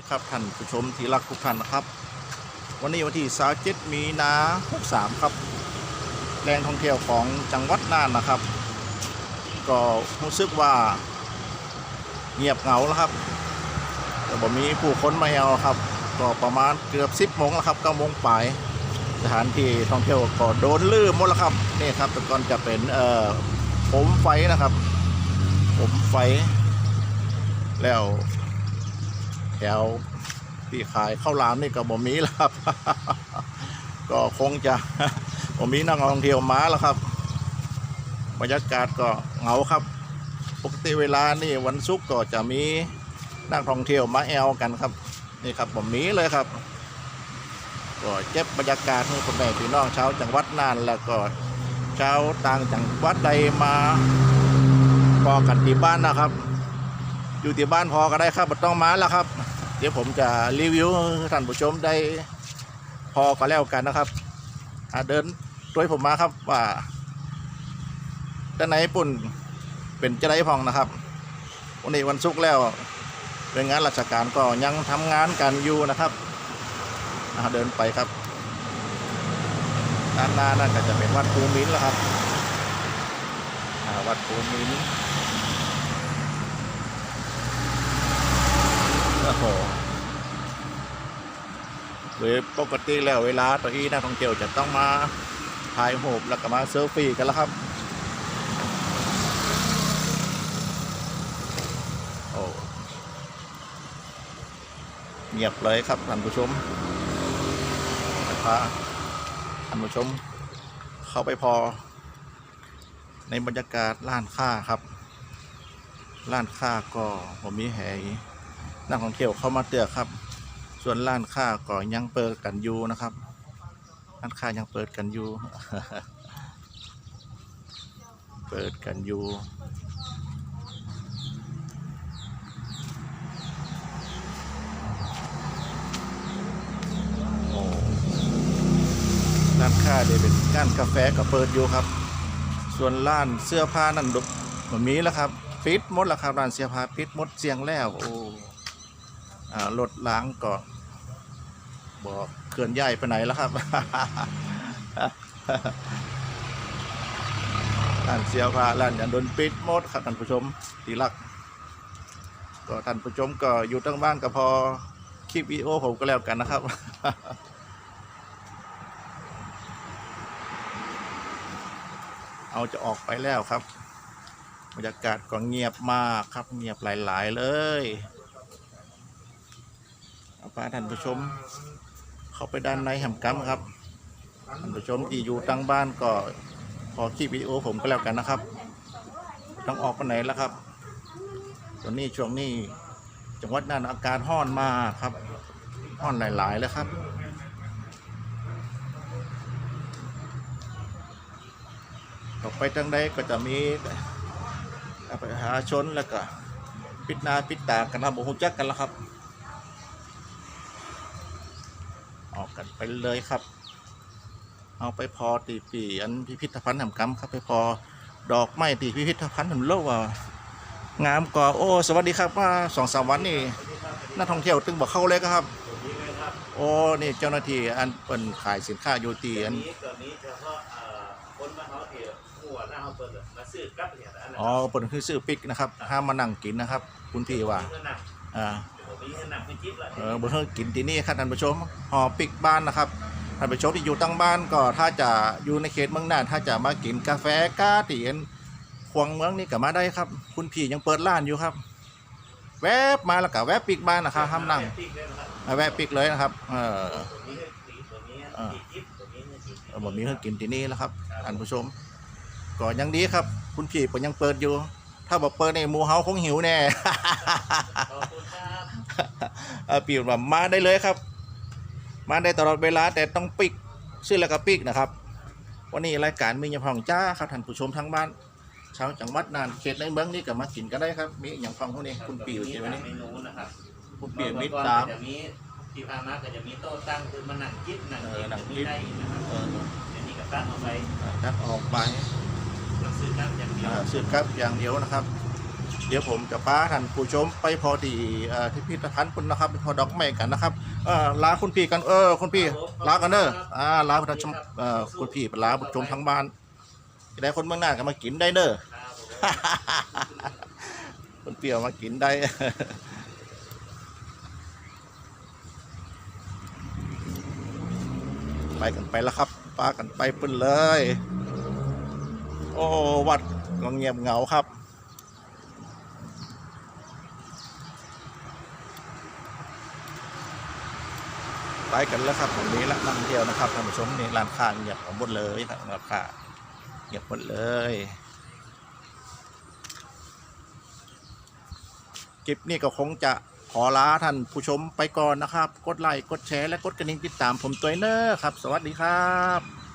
ดีครับท่านผู้ชมที่รักทุกท่านนะครับ วันนี้วันที่27มีนา63ครับแหล่งท่องเที่ยวของจังหวัดน่านนะครับ ก็รู้สึกว่าเงียบเหงาแล้วครับแต่บ่มีผู้คนมาแอวครับ ก็ประมาณเกือบ10โมงแล้วครับ9โมงปลายสถานที่ท่องเที่ยวก็โดนลืมหมดแล้วครับนี่ครับแต่ก่อนจะเป็นเอ่อผมไฟนะครับ ผมไฟแล้ว ถวที่ขายข้าวหลามนี่ก็บ่มีแล้วครับ ก็คงจะบ่มีนักท่องเที่ยวมาแล้วครับบรรยากาศก็เหงาครับ ปกติเวลานี่วันศุกร์ก็จะมีนักท่องเที่ยวมาแอลกันครับ นี่ครับบ่มีเลยครับ ก็เจ็บบรรยากาศให้พ่อแม่พี่น้องชาวจังหวัดน่านแล้วก็ชาวต่างจังหวัดใดมาพอกันที่บ้านนะครับ อยู่ที่บ้านพอก็ได้ครับไม่ต้องมาแล้วครับ เดี๋ยวผมจะรีวิวท่านผู้ชมได้พอก็แล้วกันนะครับเดินด้วยผมมาครับว่าด้านในปุ่นเป็นจะได้พองนะครับ วันนี้วันศุกร์แล้วเป็นงานราชการก็ยังทำงานกันอยู่นะครับเดินไปครับด้านหน้านั่นก็จะเป็นวัดภูมินทร์แล้วครับวัดภูมินทร์ โหโดยปกติแล้วเวลาตัวอีนักท่องเที่ยวจะต้องมาถ่ายรูปแล้วก็มาเซลฟี่กันแล้วครับ โอ้เงียบเลยครับท่านผู้ชมจะพาท่านผู้ชม เข้าไปพอ ในบรรยากาศร้านค้าครับร้านค้าก็ผมมีแหย นักท่องเที่ยวเข้ามาเตือกครับ ส่วนร้านค้าก็ยังเปิดกันอยู่นะครับร้านค้ายังเปิดกันอยู่ เปิดกันอยู่โอ้ร้านค้าเดี๋ยวเป็นก้านกาแฟก็เปิดอยู่ครับ ส่วนร้านเสื้อผ้านั่นดุมันมีแล้วครับปิดหมดแล้วครับร้านเสื้อผ้าปิดหมดเสียงแล้วโอ้ รถล้างก็บอกเคลื่อนย้ายไปไหนแล้วครับร้านเสียผ้าร้านอย่าโดนปิดหมดครับท่านผู้ชมทีรัก ก็ท่านผู้ชมก็อยู่ตั้งบ้านก็พอคลิปวิดีโอผมก็แล้วกันนะครับเอาจะออกไปแล้วครับ บรรยากาศก็เงียบมากครับ เงียบหลาย ๆ เลย พาท่านผู้ชม เข้าไปด้านในแหมกัมครับท่านผู้ชมที่อยู่ตั้งบ้านก็พอคลิปวิดีโอผมก็แล้วกันนะครับต้องออกไปไหนแล้วครับตอนนี้ช่วงนี้จังหวัดน่านอากาศห้อนมากครับห้อนหลายๆเลยครับต่อไปทางใดก็จะมีประชาชนแล้วก็ปิดนาปิดตากันครับบ่ฮู้จักกันแล้วครับ ออ กกันไปเลยครับ เอาไปพอตีปีอันพิพิธภัณฑ์แห่งกรรมครับไปพอดอกไม้ตีพิพิธภัณฑ์แห่งโลกว่างามกว่าโอ้สวัสดีครับว่าสองสามวันนี่นักท่องเที่ยวตึงบอกเข้าเลยครับ โอ้นี่เจ้าหน้าที่อันเป็นขายสินค้าอยู่ตีอันนี้ตัวนี้เฉพาะเอ่อคนมาเขาเที่ยวหัวหน้าเขาเปิดมาซื้อกลับเนี่ยอันนั้นอ๋อเป็นคือซื้อปิกนะครับห้ามมานั่งกินนะครับ คุณพี่ว่าเงินหนักอ่าผมมี เงินหนักไม่จิ๊บละเออเบอร์กินที่นี่ครับท่านผู้ชมหอปิกบ้านนะครับท่านผู้ชมที่อยู่ตั้งบ้านก็ถ้าจะอยู่ในเขตเมืองน่านถ้าจะมากินกาแฟกาตีนควงเมืองนี่ก็มาได้ครับ คุณพี่ยังเปิดร้านอยู่ครับ แวบมาแล้วก็แวบปิกบ้านนะครับห้ามนั่งติ๊กเลยนะครับอ่าแวะปิกเลยนะครับ เออเออผมมีเครื่องกินที่นี่แล้วครับท่านผู้ชมก็ยังดีครับ คุณพี่ผมยังเปิดอยู่ ถ้าบอกเปิดในหมูเฮาคงหิวแน่ ขอบคุณครับเอ่อปีว่ามาได้เลยครับ มาได้ตลอดเวลาแต่ต้องปิกชื่อแล้วก็ปิกนะครับ วันนี้รายการมีอย่างพองจ้าครับท่านผู้ชมทั้งบ้านชาวจังหวัดน่านเขตในเมืองนี่ก็มากินกันได้ครับ มีอย่างฟังพวกนี้คุณปีอยู่มีใช่ไหมหลายนี่เมนูนะครับคุณปีมิตรเมื่อก่อนตามก็จะมีที่พามาก็จะมีโต๊ะตั้งคือมานั่งจิ๊บนั่งเอจิ๊อบนั่งจิ๊บมีได้นะครับเออเดี๋ยวนี้ก็ตั้งเอาไปจัดออกไปเราซื้อกลับอย่างเดียวอ่าสืบครับอย่างเดียวนะครับ เดี๋ยวผมจะพาท่านผู้ชมไปพอดีเอ่อที่พิพิธภัณฑ์คุณนะครับไปพอดอกไม้กันนะครับเออลาคุณพี่กันเออคุณพี่ลากันเด้ออ่าลาผู้ชมเอ่อคุณพี่ลาผู้ชมทางบ้านจะได้คนเมืองหน้าก็มากินได้เด้อครับผมคนเปรี้ยวมากินได้ไปกันไปแล้วครับปากันไปเปิ้นเลย โอ้วัดก็เงียบเหงาครับ ไปกันแล้วครับตรงนี้ละนักท่องเที่ยวนะครับท่านผู้ชมนี่ร้านค้าเงียบหมดเลยนะร้านค้าเงียบหมดเลยคลิปนี้ก็คงจะขอลาท่านผู้ชมไปก่อนนะครับ กดไลค์กดแชร์และกดกระดิ่งติดตามผมตัวเนอร์ครับ สวัสดีครับ